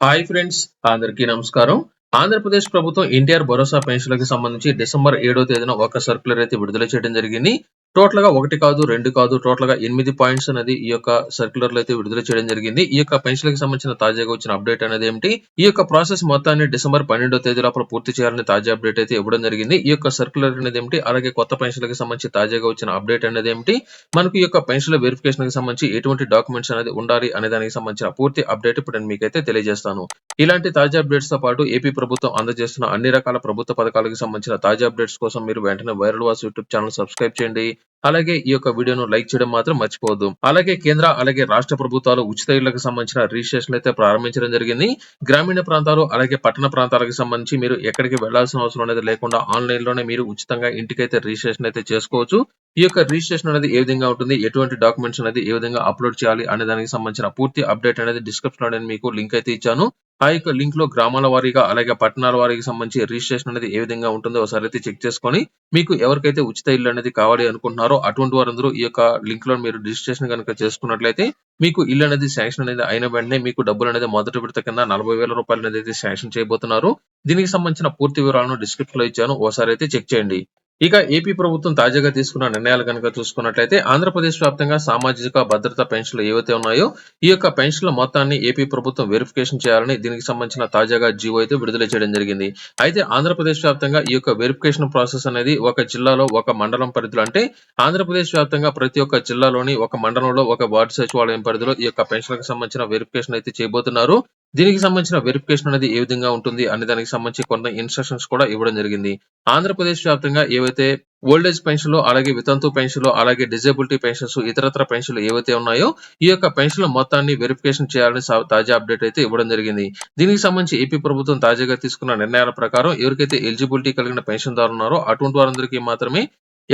Hi friends అందరికీ నమస్కారం. ఆంధ్రప్రదేశ్ ప్రభుత్వం ఎన్టీఆర్ భరోసా పెన్షన్లకు సంబంధించి డిసెంబర్ ఏడో తేదీన ఒక సర్క్యులర్ అయితే విడుదల చేయడం జరిగింది. టోటల్గా ఒకటి కాదు రెండు కాదు టోటల్గా ఎనిమిది పాయింట్స్ అనేది ఈ యొక్క సర్క్యులర్లో అయితే విడుదల చేయడం జరిగింది. ఈ యొక్క పెన్షన్లకు సంబంధించిన తాజాగా వచ్చిన అప్డేట్ అనేది ఏమిటి? ఈ యొక్క ప్రాసెస్ మొత్తాన్ని డిసెంబర్ పన్నెండో తేదీ లోపల పూర్తి చేయాలని తాజా అప్డేట్ అయితే ఇవ్వడం జరిగింది. ఈ యొక్క సర్క్యులర్ అనేది ఏమిటి? అలాగే కొత్త పెన్షన్లకు సంబంధించి తాజాగా వచ్చిన అప్డేట్ అనేది ఏమిటి? మనకు ఈ యొక్క పెన్షన్ల వెరిఫికేషన్కి సంబంధించి ఎటువంటి డాక్యుమెంట్స్ అనేది ఉండాలి అనే దానికి సంబంధించిన పూర్తి అప్డేట్ ఇప్పుడు నేను మీకైతే తెలియజేస్తాను. ఇలాంటి తాజా అప్డేట్స్తో పాటు ఏపీ ప్రభుత్వం అందజేస్తున్న అన్ని రకాల ప్రభుత్వ పథకాలకు సంబంధించిన తాజా అప్డేట్స్ కోసం మీరు వెంటనే viral Vasu YouTube channel subscribe చేయండి. అలాగే ఈ యొక్క వీడియోను లైక్ చేయడం మాత్రం మర్చిపోవద్దు. అలాగే కేంద్ర అలాగే రాష్ట్ర ప్రభుత్వాలు ఉచిత ఇళ్ళకు సంబంధించిన రిజిస్ట్రేషన్ అయితే ప్రారంభించడం జరిగింది. గ్రామీణ ప్రాంతాలు అలాగే పట్టణ ప్రాంతాలకు సంబంధించి మీరు ఎక్కడికి వెళ్ళాల్సిన అవసరం అనేది లేకుండా ఆన్లైన్లోనే మీరు ఉచితంగా ఇంటికైతే రిజిస్ట్రేషన్ అయితే చేసుకోవచ్చు. ఈ యొక్క రిజిస్ట్రేషన్ అనేది ఏ విధంగా ఉంటుంది ఎటువంటి డాక్యుమెంట్స్ అనేది ఏ విధంగా అప్లోడ్ చేయాలి అనే దానికి సంబంధించిన పూర్తి అప్డేట్ అనేది డిస్క్రిప్షన్లో నేను మీకు లింక్ అయితే ఇచ్చాను. ఆ యొక్క లింక్లో గ్రామాల వారీగా అలాగే పట్టణాల వారికి సంబంధించి రిజిస్ట్రేషన్ అనేది ఏ విధంగా ఉంటుందో ఒకసారి అయితే చెక్ చేసుకొని మీకు ఎవరికైతే ఉచిత ఇల్లు అనేది కావాలి అనుకుంటున్నారో అటువంటి వారందరూ ఈ యొక్క లింక్లో మీరు రిజిస్ట్రేషన్ కనుక చేసుకున్నట్లయితే మీకు ఇల్లు అనేది శాంక్షన్ అనేది అయిన వెంటనే మీకు డబ్బులు అనేది మొదటి విడత కింద నలభై వేల రూపాయలు అనేది అయితే శాంక్షన్ చేయబోతున్నారు. దీనికి సంబంధించిన పూర్తి వివరాలను డిస్క్రిప్షన్లో ఇచ్చాను. ఒకసారి అయితే చెక్ చేయండి. ఇక ఏపీ ప్రభుత్వం తాజాగా తీసుకున్న నిర్ణయాలు కనుక చూసుకున్నట్లయితే ఆంధ్రప్రదేశ్ వ్యాప్తంగా సామాజిక భద్రత పెన్షన్లు ఏవైతే ఉన్నాయో ఈ యొక్క పెన్షన్ల మొత్తాన్ని ఏపీ ప్రభుత్వం వెరిఫికేషన్ చేయాలని దీనికి సంబంధించిన తాజాగా జీవో అయితే విడుదల చేయడం జరిగింది. అయితే ఆంధ్రప్రదేశ్ వ్యాప్తంగా ఈ యొక్క వెరిఫికేషన్ ప్రాసెస్ అనేది ఒక జిల్లాలో ఒక మండలం పరిధిలో అంటే ఆంధ్రప్రదేశ్ వ్యాప్తంగా ప్రతి ఒక్క జిల్లాలోని ఒక మండలంలో ఒక వార్డు సచివాలయం పరిధిలో ఈ యొక్క పెన్షన్లకు సంబంధించిన వెరిఫికేషన్ అయితే చేయబోతున్నారు. దీనికి సంబంధించిన వెరిఫికేషన్ అనేది ఏ విధంగా ఉంటుంది అనే దానికి సంబంధించి కొన్ని ఇన్స్ట్రక్షన్స్ కూడా ఇవ్వడం జరిగింది. ఆంధ్రప్రదేశ్ వ్యాప్తంగా ఏవైతే ఓల్డ్ ఏజ్ పెన్షన్లు అలాగే వితంతు పెన్షన్లు అలాగే డిజేబిలిటీ పెన్షన్స్ ఇతరత్ర పెన్షన్లు ఏవైతే ఉన్నాయో ఈ యొక్క పెన్షన్ల మొత్తాన్ని వెరిఫికేషన్ చేయాలని తాజా అప్డేట్ అయితే ఇవ్వడం జరిగింది. దీనికి సంబంధించి ఏపీ ప్రభుత్వం తాజాగా తీసుకున్న నిర్ణయాల ప్రకారం ఎవరికైతే ఎలిజిబిలిటీ కలిగిన పెన్షన్దారు ఉన్నారో అటువంటి వారందరికీ మాత్రమే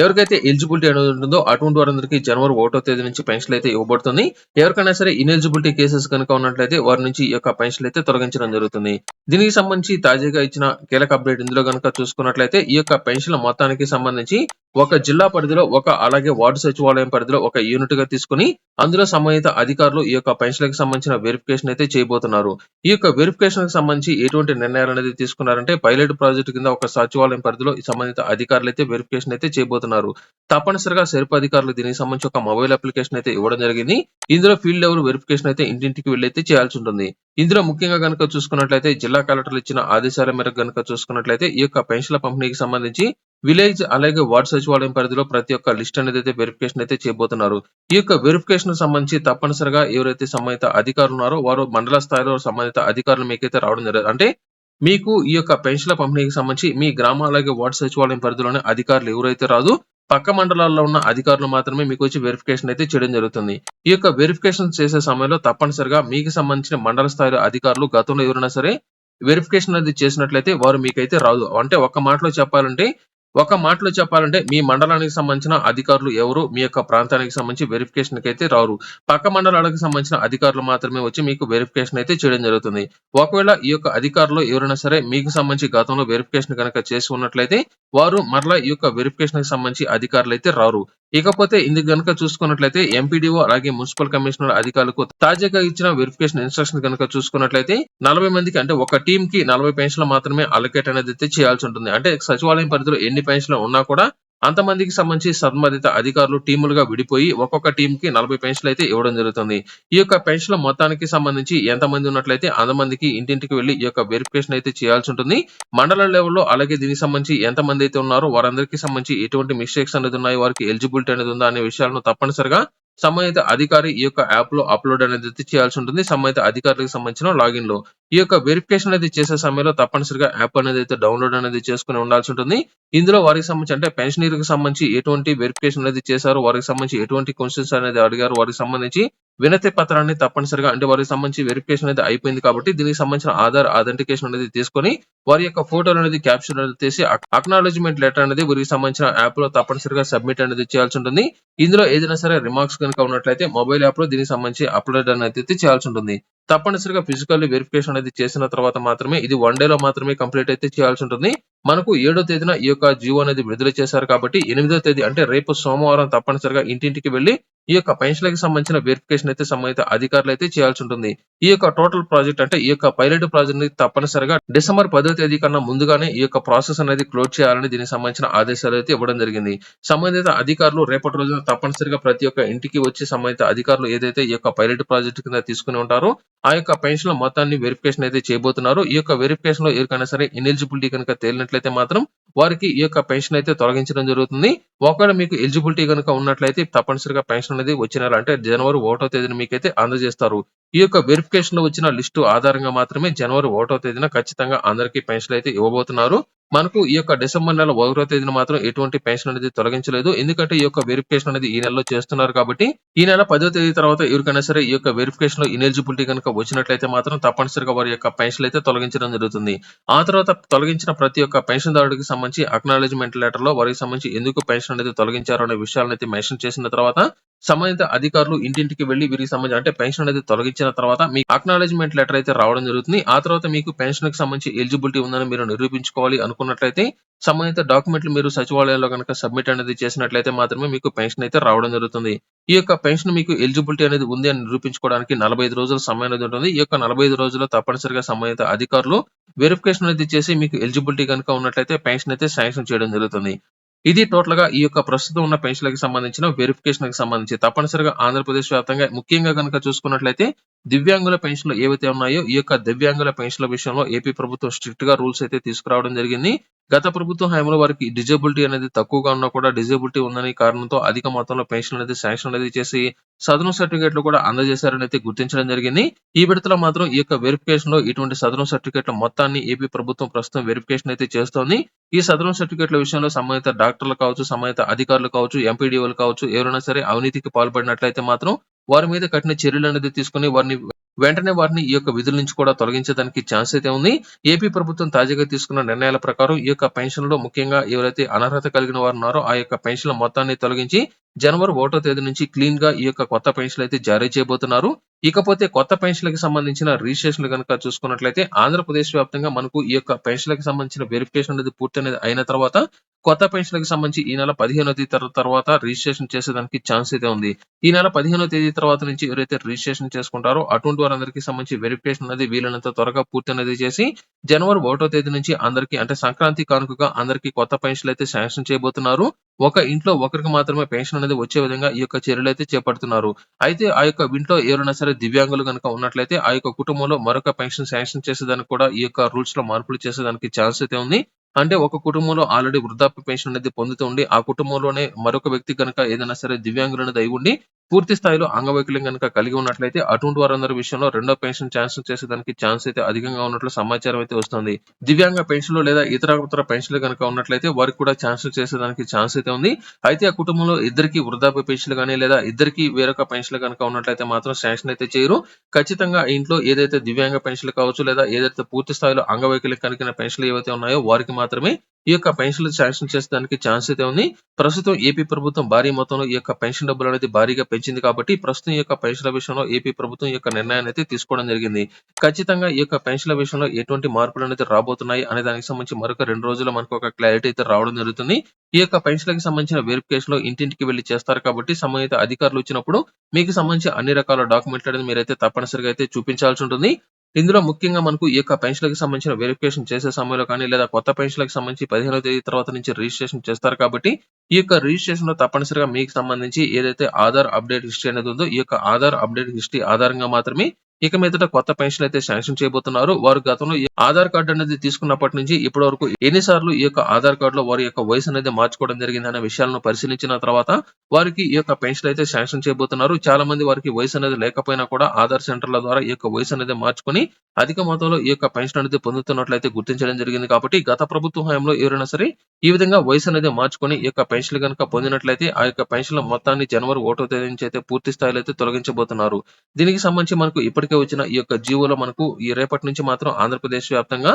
ఎవరికైతే ఎలిజిబిలిటీ అనేది ఉంటుందో అటువంటి వారందరికీ జనవరి ఒకటో తేదీ నుంచి పెన్షన్ అయితే ఇవ్వబడుతుంది. ఎవరికైనా సరే ఇనెలిజిబిలిటీ కేసెస్ కనుక ఉన్నట్లయితే వారి నుంచి ఈ యొక్క పెన్షన్ అయితే తొలగించడం జరుగుతుంది. దీనికి సంబంధించి తాజాగా ఇచ్చిన కీలక అప్డేట్ ఇందులో కనుక చూసుకున్నట్లయితే ఈ యొక్క పెన్షన్ల మొత్తానికి సంబంధించి ఒక జిల్లా పరిధిలో ఒక అలాగే వార్డు సచివాలయం పరిధిలో ఒక యూనిట్గా తీసుకుని అందులో సంబంధిత అధికారులు ఈ యొక్క పెన్షన్లకు సంబంధించిన వెరిఫికేషన్ అయితే చేయబోతున్నారు. ఈ యొక్క వెరిఫికేషన్కి సంబంధించి ఎటువంటి నిర్ణయాలు అనేది తీసుకున్నారంటే పైలట్ ప్రాజెక్ట్ కింద ఒక సచివాలయం పరిధిలో సంబంధిత అధికారులు అయితే వెరిఫికేషన్ అయితే చేయబోతున్నారు. తప్పనిసరిగా సెర్ప్ అధికారులు దీనికి సంబంధించి ఒక మొబైల్ అప్లికేషన్ అయితే ఇవ్వడం జరిగింది. ఇందులో ఫీల్డ్ లెవెల్ వెరిఫికేషన్ అయితే ఇంటింటికి వెళ్ళైతే చేయాల్సి ఉంటుంది. ఇందులో ముఖ్యంగా కనుక చూసుకున్నట్లయితే జిల్లా కలెక్టర్లు ఇచ్చిన ఆదేశాల మేరకు కనుక చూసుకున్నట్లయితే ఈ యొక్క పెన్షన్ల పంపిణీకి సంబంధించి విలేజ్ అలాగే వార్డ్ సచివాలయం పరిధిలో ప్రతి ఒక్క లిస్ట్ అనేది అయితే వెరిఫికేషన్ అయితే చేయబోతున్నారు. ఈ యొక్క వెరిఫికేషన్ సంబంధించి తప్పనిసరిగా ఎవరైతే సంబంధిత అధికారులు ఉన్నారో వారు మండల స్థాయిలో సంబంధిత అధికారులు మీకైతే రావడం జరగదు అంటే మీకు ఈ యొక్క పెన్షన్ల పంపిణీకి సంబంధించి మీ గ్రామ అలాగే వార్డు సచివాలయం పరిధిలోని అధికారులు ఎవరైతే రాదు పక్క మండలాల్లో ఉన్న అధికారులు మాత్రమే మీకు వచ్చి వెరిఫికేషన్ అయితే చేయడం జరుగుతుంది. ఈ యొక్క వెరిఫికేషన్ చేసే సమయంలో తప్పనిసరిగా మీకు సంబంధించిన మండల స్థాయిలో అధికారులు గతంలో ఎవరైనా సరే వెరిఫికేషన్ అనేది చేసినట్లయితే వారు మీకైతే రాదు. అంటే ఒక్క మాటలో చెప్పాలంటే ఒక మాటలో చెప్పాలంటే మీ మండలానికి సంబంధించిన అధికారులు ఎవరు? మీ యొక్క ప్రాంతానికి సంబంధించి వెరిఫికేషన్ అయితే రారు. పక్క మండలాలకు సంబంధించిన అధికారులు మాత్రమే వచ్చి మీకు వెరిఫికేషన్ అయితే చేయడం జరుగుతుంది. ఒకవేళ ఈ యొక్క అధికారులు ఎవరైనా సరే మీకు సంబంధించి గతంలో వెరిఫికేషన్ కనుక చేసి ఉన్నట్లయితే వారు మరలా ఈ యొక్క వెరిఫికేషన్కి సంబంధించి అధికారులు అయితే రారు. ఇకపోతే ఇందుకు గనుక చూసుకున్నట్లయితే ఎంపీడీఓ అలాగే మున్సిపల్ కమిషనర్ అధికారులకు తాజాగా ఇచ్చిన వెరిఫికేషన్ ఇన్స్ట్రక్షన్ కనుక చూసుకున్నట్లయితే నలభై మందికి అంటే ఒక టీం కి నలభై పెన్షన్లు మాత్రమే అలొకేట్ అనేది అయితే చేయాల్సి ఉంటుంది. అంటే సచివాలయం పరిధిలో ఎన్ని పెన్షన్లు ఉన్నా కూడా అంతమందికి సంబంధించి సంబంధిత అధికారులు టీములుగా విడిపోయి ఒక్కొక్క టీం కి నలభై పెన్షన్లు అయితే ఇవ్వడం జరుగుతుంది. ఈ యొక్క పెన్షన్ల మొత్తానికి సంబంధించి ఎంతమంది ఉన్నట్లయితే అంతమందికి ఇంటింటికి వెళ్ళి ఈ యొక్క వెరిఫికేషన్ అయితే చేయాల్సి ఉంటుంది. మండల లెవెల్లో అలాగే దీనికి సంబంధించి ఎంతమంది అయితే ఉన్నారో వారందరికీ సంబంధించి ఎటువంటి మిస్టేక్స్ అనేది ఉన్నాయి వారికి ఎలిజిబిలిటీ అనేది ఉందా అనే విషయాలను తప్పనిసరిగా సంబంధిత అధికారి ఈ యొక్క యాప్లో అప్లోడ్ అనేది అయితే చేయాల్సి ఉంటుంది. సంబంధిత అధికారులకు సంబంధించిన లాగిన్లో ఈ యొక్క వెరిఫికేషన్ అనేది చేసే సమయంలో తప్పనిసరిగా యాప్ అనేది అయితే డౌన్లోడ్ అనేది చేసుకుని ఉండాల్సి ఉంటుంది. ఇందులో వారికి సంబంధించి అంటే పెన్షనర్కి సంబంధించి ఎటువంటి వెరిఫికేషన్ అనేది చేశారు? వారికి సంబంధించి ఎటువంటి క్వశ్చన్స్ అనేది అడిగారు? వారికి సంబంధించి వినతి పత్రాన్ని తప్పనిసరిగా అంటే వారికి సంబంధించి వెరిఫికేషన్ అనేది అయిపోయింది కాబట్టి దీనికి సంబంధించిన ఆధార్ అథెంటికేషన్ అనేది తీసుకొని వారి యొక్క ఫోటోలు అనేది క్యాప్షన్ అనేది తీసి అక్నాలజ్మెంట్ లెటర్ అనేది వీరికి సంబంధించిన యాప్లో తప్పనిసరిగా సబ్మిట్ అనేది చేయాల్సి ఉంటుంది. ఇందులో ఏదైనా సరే రిమార్క్స్ కనుక ఉన్నట్లయితే మొబైల్ యాప్లో దీనికి సంబంధించి అప్లోడ్ అనేది అయితే చేయాల్సి ఉంటుంది. తప్పనిసరిగా ఫిజికల్ వెరిఫికేషన్ అనేది చేసిన తర్వాత మాత్రమే ఇది వన్ డే లో మాత్రమే కంప్లీట్ అయితే చేయాల్సి ఉంటుంది. మనకు ఏడో తేదీన ఈ యొక్క జీవో అనేది విడుదల చేశారు కాబట్టి ఎనిమిదో తేదీ అంటే రేపు సోమవారం తప్పనిసరిగా ఇంటింటికి వెళ్ళి ఈ యొక్క పెన్షన్లకు సంబంధించిన వెరిఫికేషన్ అయితే సంబంధిత అధికారులు అయితే చేయాల్సి ఉంటుంది ఈ యొక్క టోటల్ ప్రాజెక్ట్ అంటే ఈ యొక్క పైలట్ ప్రాజెక్ట్ని తప్పనిసరిగా డిసెంబర్ పదో తేదీ కన్నా ముందుగానే ఈ యొక్క ప్రాసెస్ అనేది క్లోజ్ చేయాలని దీనికి సంబంధించిన ఆదేశాలు అయితే ఇవ్వడం జరిగింది. సంబంధిత అధికారులు రేపటి రోజున తప్పనిసరిగా ప్రతి ఒక్క ఇంటికి వచ్చి సంబంధిత అధికారులు ఏదైతే ఈ యొక్క పైలట్ ప్రాజెక్ట్ కింద తీసుకుని ఉంటారో ఆ యొక్క పెన్షన్ మొత్తాన్ని వెరిఫికేషన్ అయితే చేయబోతున్నారు. ఈ యొక్క వెరిఫికేషన్లో ఎవరికైనా సరే ఎలిజిబిలిటీ కనుక తేలినట్లయితే మాత్రం వారికి ఈ యొక్క పెన్షన్ అయితే తొలగించడం జరుగుతుంది. ఒకవేళ మీకు ఎలిజిబిలిటీ కనుక ఉన్నట్లయితే తప్పనిసరిగా పెన్షన్ అనేది వచ్చే అంటే జనవరి ఒకటో తేదీన మీకైతే అందజేస్తారు. ఈ యొక్క వెరిఫికేషన్లో వచ్చిన లిస్టు ఆధారంగా మాత్రమే జనవరి ఒకటో తేదీన ఖచ్చితంగా అందరికీ పెన్షన్ అయితే ఇవ్వబోతున్నారు. మనకు ఈ యొక్క డిసెంబర్ నెల ఒకటో తేదీన మాత్రం ఎటువంటి పెన్షన్ అనేది తొలగించలేదు. ఎందుకంటే ఈ యొక్క వెరిఫికేషన్ అనేది ఈ నెలలో చేస్తున్నారు కాబట్టి ఈ నెల పదో తేదీ తర్వాత ఎవరికైనా సరే ఈ యొక్క వెరిఫికేషన్లో ఇనెలిజిబిలిటీ కనుక వచ్చినట్లయితే మాత్రం తప్పనిసరిగా వారి యొక్క పెన్షన్ అయితే తొలగించడం జరుగుతుంది. ఆ తర్వాత తొలగించిన ప్రతి ఒక్క పెన్షన్ దారుడికి సంబంధించి అక్నాలజ్మెంట్ లెటర్లో వారికి సంబంధించి ఎందుకు పెన్షన్ అనేది తొలగించారు అనే విషయాలను అయితే మెన్షన్ చేసిన తర్వాత సంబంధిత అధికారులు ఇంటింటికి వెళ్ళి వీరికి సంబంధించి అంటే పెన్షన్ అనేది తొలగించిన తర్వాత మీకు అక్నాలజ్మెంట్ లెటర్ అయితే రావడం జరుగుతుంది. ఆ తర్వాత మీకు పెన్షన్కి సంబంధించి ఎలిజిబిలిటీ ఉందని మీరు నిరూపించుకోవాలి అనుకున్నట్లయితే సంబంధిత డాక్యుమెంట్లు మీరు సచివాలయంలో కనుక సబ్మిట్ అనేది చేసినట్లయితే మాత్రమే మీకు పెన్షన్ అయితే రావడం జరుగుతుంది. ఈ యొక్క పెన్షన్ మీకు ఎలిజిబిలిటీ అనేది ఉంది అని నిరూపించుకోవడానికి నలభై ఐదు రోజుల సమయం అనేది ఉంటుంది. ఈ యొక్క నలభై ఐదు రోజుల్లో తప్పనిసరిగా సంబంధిత అధికారులు వెరిఫికేషన్ అనేది చేసి మీకు ఎలిజిబిలిటీ కనుక ఉన్నట్లయితే పెన్షన్ అయితే శాంక్షన్ చేయడం జరుగుతుంది. ఇది టోటల్గా ఈ యొక్క ప్రస్తుతం ఉన్న పెన్షన్లకు సంబంధించిన వెరిఫికేషన్కి సంబంధించి. తప్పనిసరిగా ఆంధ్రప్రదేశ్ వ్యాప్తంగా ముఖ్యంగా కనుక చూసుకున్నట్లయితే దివ్యాంగుల పెన్షన్లు ఏవైతే ఉన్నాయో ఈ యొక్క దివ్యాంగుల పెన్షన్ల విషయంలో ఏపీ ప్రభుత్వం స్ట్రిక్ట్గా రూల్స్ అయితే తీసుకురావడం జరిగింది. గత ప్రభుత్వం హయాంలో వారికి డిజబిలిటీ అనేది తక్కువగా ఉన్నా కూడా డిజబిలిటీ ఉందని కారణంతో అధిక మొత్తంలో పెన్షన్ అనేది శాంక్షన్ అనేది చేసి సదరం సర్టిఫికేట్లు కూడా అందజేశారని అయితే గుర్తించడం జరిగింది. ఈ విడతలో మాత్రం ఈ యొక్క వెరిఫికేషన్లో ఇటువంటి సదరం సర్టిఫికేట్ల మొత్తాన్ని ఏపీ ప్రభుత్వం ప్రస్తుతం వెరిఫికేషన్ అయితే చేస్తోంది. ఈ సదరం సర్టిఫికేట్ల విషయంలో సంబంధిత డాక్టర్లు కావచ్చు సంబంధిత అధికారులు కావచ్చు ఎంపీడీఓలు కావచ్చు ఎవరైనా సరే అవినీతికి పాల్పడినట్లయితే మాత్రం వారి మీద కఠిన చర్యలు అనేది తీసుకుని వారిని వెంటనే వారిని ఈ యొక్క విధుల నుంచి కూడా తొలగించడానికి ఛాన్స్ అయితే ఉంది. ఏపీ ప్రభుత్వం తాజాగా తీసుకున్న నిర్ణయాల ప్రకారం ఈ యొక్క పెన్షన్లో ముఖ్యంగా ఎవరైతే అనర్హత కలిగిన వారు ఉన్నారో ఆ యొక్క పెన్షన్ల మొత్తాన్ని తొలగించి జనవరి ఒకటో తేదీ నుంచి క్లీన్గా ఈ యొక్క కొత్త పెన్షన్లు అయితే జారీ చేయబోతున్నారు. ఇకపోతే కొత్త పెన్షన్లకు సంబంధించిన రిజిస్ట్రేషన్లు కనుక చూసుకున్నట్లయితే ఆంధ్రప్రదేశ్ వ్యాప్తంగా మనకు ఈ యొక్క పెన్షన్లకు సంబంధించిన వెరిఫికేషన్ అనేది పూర్తి అనేది అయిన తర్వాత కొత్త పెన్షన్లకు సంబంధించి ఈ నెల పదిహేనో తేదీ తర్వాత రిజిస్ట్రేషన్ చేసేదానికి ఛాన్స్ అయితే ఉంది. ఈ నెల పదిహేనో తేదీ తర్వాత నుంచి ఎవరైతే రిజిస్ట్రేషన్ చేసుకుంటారో అటువంటి వారందరికీ సంబంధించి వెరిఫికేషన్ అనేది వీలైనంత త్వరగా పూర్తి అనేది చేసి జనవరి ఒకటో తేదీ నుంచి అందరికీ అంటే సంక్రాంతి కానుకగా అందరికీ కొత్త పెన్షన్లు అయితే శాంక్షన్ చేయబోతున్నారు. ఒక ఇంట్లో ఒకరికి మాత్రమే పెన్షన్ అనేది వచ్చే విధంగా ఈ యొక్క చర్యలు అయితే చేపడుతున్నారు. అయితే ఆ యొక్క ఇంట్లో ఎవరైనా సరే దివ్యాంగులు కనుక ఉన్నట్లయితే ఆ యొక్క కుటుంబంలో మరొక పెన్షన్ శాంక్షన్ చేసేదానికి కూడా ఈ యొక్క రూల్స్లో మార్పులు చేసేదానికి ఛాన్స్ అయితే ఉంది. అంటే ఒక కుటుంబంలో ఆల్రెడీ వృద్ధాప్య పెన్షన్ అనేది పొందుతూ ఉండి ఆ కుటుంబంలోనే మరొక వ్యక్తి కనుక ఏదైనా సరే దివ్యాంగులు అనేది అయి ఉండి పూర్తి స్థాయిలో అంగవైకల్యం కనుక కలిగి ఉన్నట్లయితే అటువంటి వారందరి విషయంలో రెండో పెన్షన్ ఛాన్స్ చేసేదానికి ఛాన్స్ అయితే అధికంగా ఉన్నట్లు సమాచారం అయితే వస్తుంది. దివ్యాంగ పెన్షన్లు లేదా ఇతర ఇతర పెన్షన్లు కనుక ఉన్నట్లయితే వారికి కూడా ఛాన్స్ చేసేదానికి ఛాన్స్ అయితే ఉంది. అయితే ఆ కుటుంబంలో ఇద్దరికి వృద్ధాప్య పెన్షన్లు కానీ లేదా ఇద్దరికి వేరొక పెన్షన్లు కనుక ఉన్నట్లయితే మాత్రం శాంక్షన్ అయితే చేయరు. ఖచ్చితంగా ఇంట్లో ఏదైతే దివ్యాంగ పెన్షన్లు కావచ్చు లేదా ఏదైతే పూర్తి స్థాయిలో అంగవైకల్యం కలిగిన పెన్షన్లు ఏవైతే ఉన్నాయో వారికి మాత్రమే ఈ యొక్క పెన్షన్లు శాంక్షన్ చేసేదానికి ఛాన్స్ అయితే ఉంది. ప్రస్తుతం ఏపీ ప్రభుత్వం భారీ మొత్తంలో ఈ యొక్క పెన్షన్ డబ్బులు అనేది భారీగా పెంచింది కాబట్టి ప్రస్తుతం ఈ యొక్క పెన్షన్ల విషయంలో ఏపీ ప్రభుత్వం ఈ యొక్క నిర్ణయాన్ని అయితే తీసుకోవడం జరిగింది. ఖచ్చితంగా ఈ యొక్క పెన్షన్ల విషయంలో ఎటువంటి మార్పులు అనేది రాబోతున్నాయి అనే దానికి సంబంధించి మరొక రెండు రోజుల్లో మనకు ఒక క్లారిటీ అయితే రావడం జరుగుతుంది. ఈ యొక్క పెన్షన్లకు సంబంధించిన వెరిఫికేషన్లో ఇంటింటికి వెళ్ళి చేస్తారు కాబట్టి సంబంధిత అధికారులు వచ్చినప్పుడు మీకు సంబంధించి అన్ని రకాల డాక్యుమెంట్లు అనేది మీరైతే తప్పనిసరిగా అయితే చూపించాల్సి ఉంటుంది. ఇందులో ముఖ్యంగా మనకు ఈ యొక్క పెన్షన్లకు సంబంధించిన వెరిఫికేషన్ చేసే సమయంలో కానీ లేదా కొత్త పెన్షన్లకు సంబంధించి పదిహేనో తేదీ తర్వాత నుంచి రిజిస్ట్రేషన్ చేస్తారు కాబట్టి ఈ యొక్క రిజిస్ట్రేషన్లో తప్పనిసరిగా మీకు సంబంధించి ఏదైతే ఆధార్ అప్డేట్ హిస్టరీ అనేది ఉందో ఈ యొక్క ఆధార్ అప్డేట్ హిస్టరీ ఆధారంగా మాత్రమే ఇక మీదట కొత్త పెన్షన్ అయితే శాంక్షన్ చేయబోతున్నారు. వారు గతంలో ఆధార్ కార్డు అనేది తీసుకున్నప్పటి నుంచి ఇప్పటి వరకు ఎన్నిసార్లు ఈ యొక్క ఆధార్ కార్డు లో వారి యొక్క వయసు అనేది మార్చుకోవడం జరిగింది అనే విషయాలను పరిశీలించిన తర్వాత వారికి ఈ యొక్క పెన్షన్ అయితే శాంక్షన్ చేయబోతున్నారు. చాలా మంది వారికి వయసు అనేది లేకపోయినా కూడా ఆధార్ సెంటర్ల ద్వారా ఈ యొక్క వయసు అనేది మార్చుకొని అధిక మొత్తంలో ఈ యొక్క పెన్షన్ అనేది పొందుతున్నట్లయితే గుర్తించడం జరిగింది కాబట్టి గత ప్రభుత్వ హయాంలో ఎవరైనా సరే ఈ విధంగా వయసు అనేది మార్చుకొని ఈ యొక్క పెన్షన్లు కనుక పొందినట్లయితే ఆ యొక్క పెన్షన్ల మొత్తాన్ని జనవరి ఒకటో తేదీ నుంచి అయితే పూర్తి స్థాయిలో అయితే తొలగించబోతున్నారు. దీనికి సంబంధించి మనకు ఇప్పటికే వచ్చిన ఈ యొక్క జీవోలో మనకు ఈ రేపటి నుంచి మాత్రం ఆంధ్రప్రదేశ్ వ్యాప్తంగా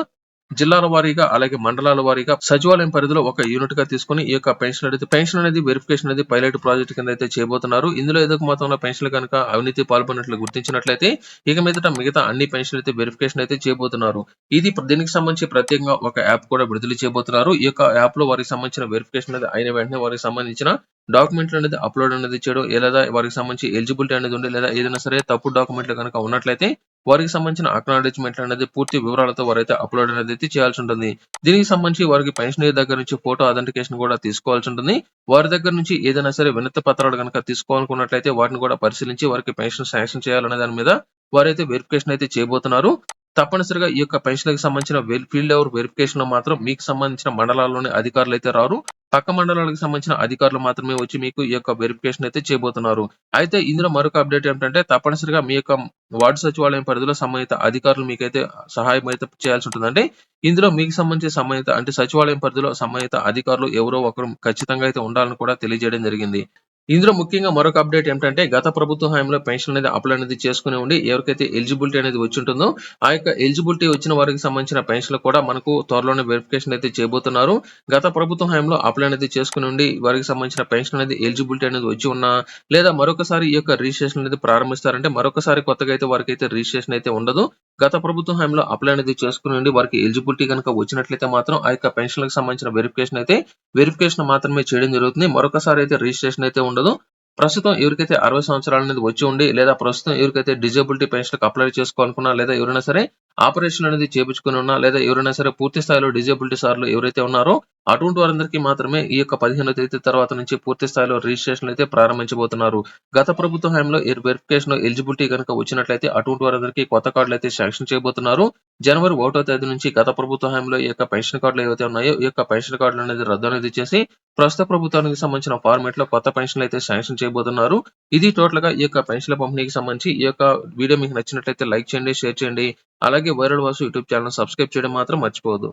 జిల్లాల వారీగా అలాగే మండలాల వారీగా సచివాలయం పరిధిలో ఒక యూనిట్గా తీసుకుని ఈ యొక్క పెన్షన్ అనేది పెన్షన్ అనేది వెరిఫికేషన్ అనేది పైలట్ ప్రాజెక్ట్ కింద అయితే చేయబోతున్నారు. ఇందులో ఏదో మాత్రంలో పెన్షన్లు కనుక అవినీతి పాల్పడినట్లు గుర్తించినట్లయితే ఇక మీదట మిగతా అన్ని పెన్షన్లు అయితే వెరిఫికేషన్ అయితే చేయబోతున్నారు. ఇది దీనికి సంబంధించి ప్రత్యేకంగా ఒక యాప్ కూడా విడుదల చేయబోతున్నారు. ఈ యొక్క యాప్లో వారికి సంబంధించిన వెరిఫికేషన్ అనేది అయిన వెంటనే వారికి సంబంధించిన డాక్యుమెంట్లు అనేది అప్లోడ్ అనేది చేయడం లేదా వారికి సంబంధించి ఎలిజిబిలిటీ అనేది ఉండి లేదా ఏదైనా సరే తప్పు డాక్యుమెంట్లు కనుక ఉన్నట్లయితే వారికి సంబంధించిన అక్నాలెడ్జ్మెంట్ అనేది పూర్తి వివరాలతో వారైతే అప్లోడ్ అనేది అయితే చేయాల్సి ఉంటుంది. దీనికి సంబంధించి వారికి పెన్షన్ దగ్గర నుంచి ఫోటో అథెంటికేషన్ కూడా తీసుకోవాల్సి ఉంటుంది. వారి దగ్గర నుంచి ఏదైనా సరే వినతి పత్రాలు కనుక తీసుకోవాలనుకున్నట్లయితే వాటిని కూడా పరిశీలించి వారికి పెన్షన్ శాంక్షన్ చేయాలనే దాని మీద వారైతే వెరిఫికేషన్ అయితే చేయబోతున్నారు. తప్పనిసరిగా ఈ యొక్క పెన్షన్కి సంబంధించిన ఫీల్డ్ ఎవర్ వెరిఫికేషన్లో మాత్రం మీకు సంబంధించిన మండలాల్లోని అధికారులు అయితే రారు. పక్క మండలాలకు సంబంధించిన అధికారులు మాత్రమే వచ్చి మీకు ఈ యొక్క వెరిఫికేషన్ అయితే చేయబోతున్నారు. అయితే ఇందులో మరొక అప్డేట్ ఏంటంటే తప్పనిసరిగా మీ యొక్క వార్డు సచివాలయం పరిధిలో సంబంధిత అధికారులు మీకైతే సహాయం అయితే చేయాల్సి ఉంటుంది అంటే ఇందులో మీకు సంబంధించిన సంబంధిత అంటే సచివాలయం పరిధిలో సంబంధిత అధికారులు ఎవరో ఒకరు ఖచ్చితంగా అయితే ఉండాలని కూడా తెలియజేయడం జరిగింది. ఇందులో ముఖ్యంగా మరొక అప్డేట్ ఏంటంటే గత ప్రభుత్వ హయాంలో పెన్షన్ అనేది అప్లై అనేది చేసుకుని ఉండి ఎవరికైతే ఎలిజిబిలిటీ అనేది వచ్చి ఉంటుందో ఆ యొక్క ఎలిజిబిలిటీ వచ్చిన వారికి సంబంధించిన పెన్షన్లు కూడా మనకు త్వరలోనే వెరిఫికేషన్ అయితే చేయబోతున్నారు. గత ప్రభుత్వ హయాంలో అప్లై అనేది చేసుకుని ఉండి వారికి సంబంధించిన పెన్షన్ అనేది ఎలిజిబిలిటీ అనేది వచ్చి ఉన్నా లేదా మరొకసారి ఈ యొక్క రిజిస్ట్రేషన్ అనేది ప్రారంభిస్తారంటే మరొకసారి కొత్తగా అయితే వారికి అయితే రిజిస్ట్రేషన్ అయితే ఉండదు. గత ప్రభుత్వ హయాంలో అప్లై అనేది చేసుకుని ఉండి వారికి ఎలిజిబిలిటీ కనుక వచ్చినట్లయితే మాత్రం ఆ యొక్క పెన్షన్లకు సంబంధించిన వెరిఫికేషన్ అయితే వెరిఫికేషన్ మాత్రమే చేయడం జరుగుతుంది. మరొకసారి అయితే రిజిస్ట్రేషన్ అయితే ఉండదు. ప్రస్తుతం ఎవరికైతే అరవై సంవత్సరాలు అనేది వచ్చి ఉండి లేదా ప్రస్తుతం ఎవరికైతే డిజేబిలిటీ పెన్షన్ అప్లై చేసుకోవాలనుకున్నా లేదా ఎవరైనా సరే ఆపరేషన్ అనేది చేపించుకుని ఉన్నా లేదా ఎవరైనా సరే పూర్తి స్థాయిలో డిజేబిలిటీ సార్లు ఎవరైతే ఉన్నారో అటువంటి వారందరికీ మాత్రమే ఈ యొక్క పదిహేనో తేదీ తర్వాత నుంచి పూర్తి స్థాయిలో రిజిస్ట్రేషన్ అయితే ప్రారంభించబోతున్నారు. గత ప్రభుత్వ హయాంలో ఈ వెరిఫికేషన్ ఎలిజిబిలిటీ కనుక వచ్చినట్లయితే అటువంటి వారందరికీ కొత్త కార్డులు అయితే శాంక్షన్ చేయబోతున్నారు. జనవరి ఒకటో తేదీ నుంచి గత ప్రభుత్వ హయాంలో ఈ యొక్క పెన్షన్ కార్డులు ఏవైతే ఉన్నాయో ఈ యొక్క పెన్షన్ కార్డులు అనేది రద్దు అనేది చేసి ప్రస్తుత ప్రభుత్వానికి సంబంధించిన ఫార్మేట్లో కొత్త పెన్షన్లు అయితే శాంక్షన్ చేయబోతున్నారు. ఇది టోటల్గా ఈ యొక్క పెన్షన్ల పంపిణీకి సంబంధించి ఈ యొక్క వీడియో మీకు నచ్చినట్లయితే లైక్ చేయండి షేర్ చేయండి. అలాగే అలాగే viral Vasu YouTube channel subscribe చేయడం మాత్రం మర్చిపోవద్దు.